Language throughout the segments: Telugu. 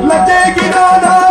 Let's take it on.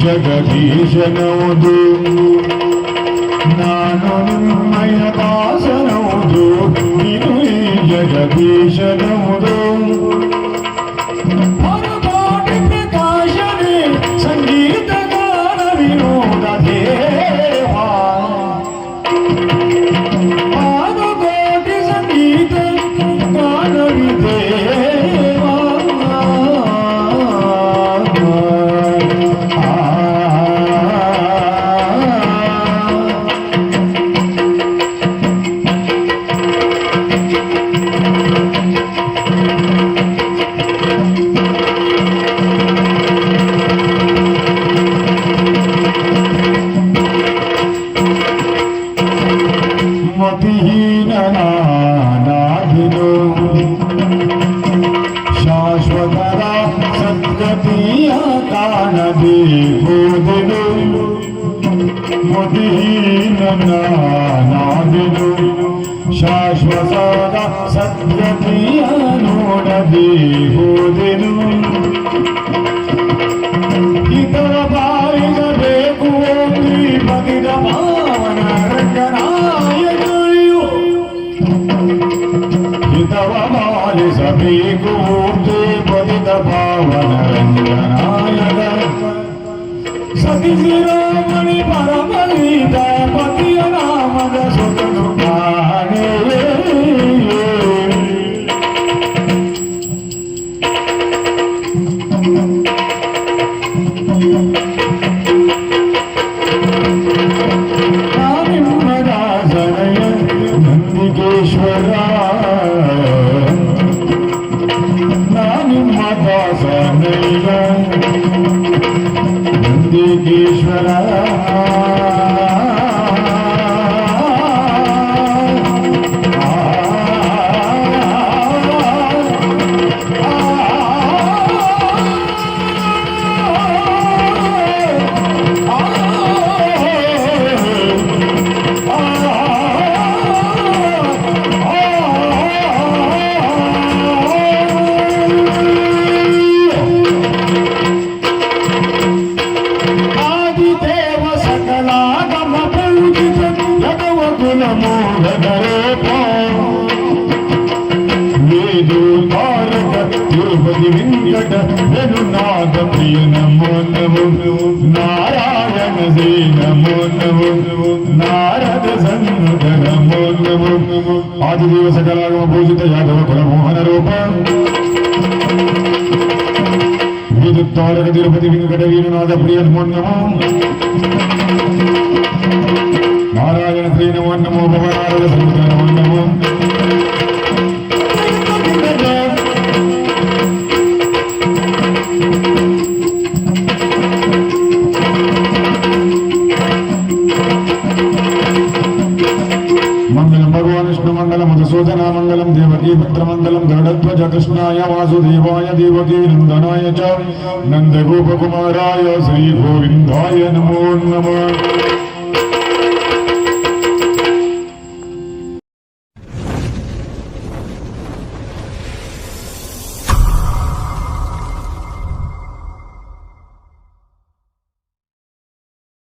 ಈ ಜಗದೀಶನವುದು ನಾನು ನಿಮ್ಮಯ ದಾಸನವುದು ನೀನು ಈ ಜಗದೀಶನವುದು शाश्वतरा सत्कटीया का नदी मुदीननादिनु शाश्वतरा सत्कटीया नोडदी भोदिनु। इतर ಬಾಯಿಸಬೇಕು ಬಗೆದ ಮಾವನ ರಕ್ಕನಾಯ ಹಿತವ వారి సభీకూర్తి పతిత పావన రంజనాయక సతి శిరోమణి పరమలీత పతి నామద సుఖ You. వెంకట వెనునాథ ప్రియ నమో నమో నారాయణ శ్రీ నమో నమో నారద సన్నుత నమో నమో ఆదిదేవ సకలాగమ పూజిత యాదవ కులమోహన మోహన రూప విదుత్తారక తిరుపతి వెంకట వీరునాథ ప్రియ నమో నమో വിഷ്ണുമണ്ഡലം മധുസൂചനാമംഗലം ഭദ്രമംഗലം ഗരുഡധ്വജ കൃഷ്ണായ വാസുദേവായ ദേവകീനന്ദനായ ച നന്ദഗോപകുമാരായ ശ്രീ ഗോവിന്ദായ നമോ നമ.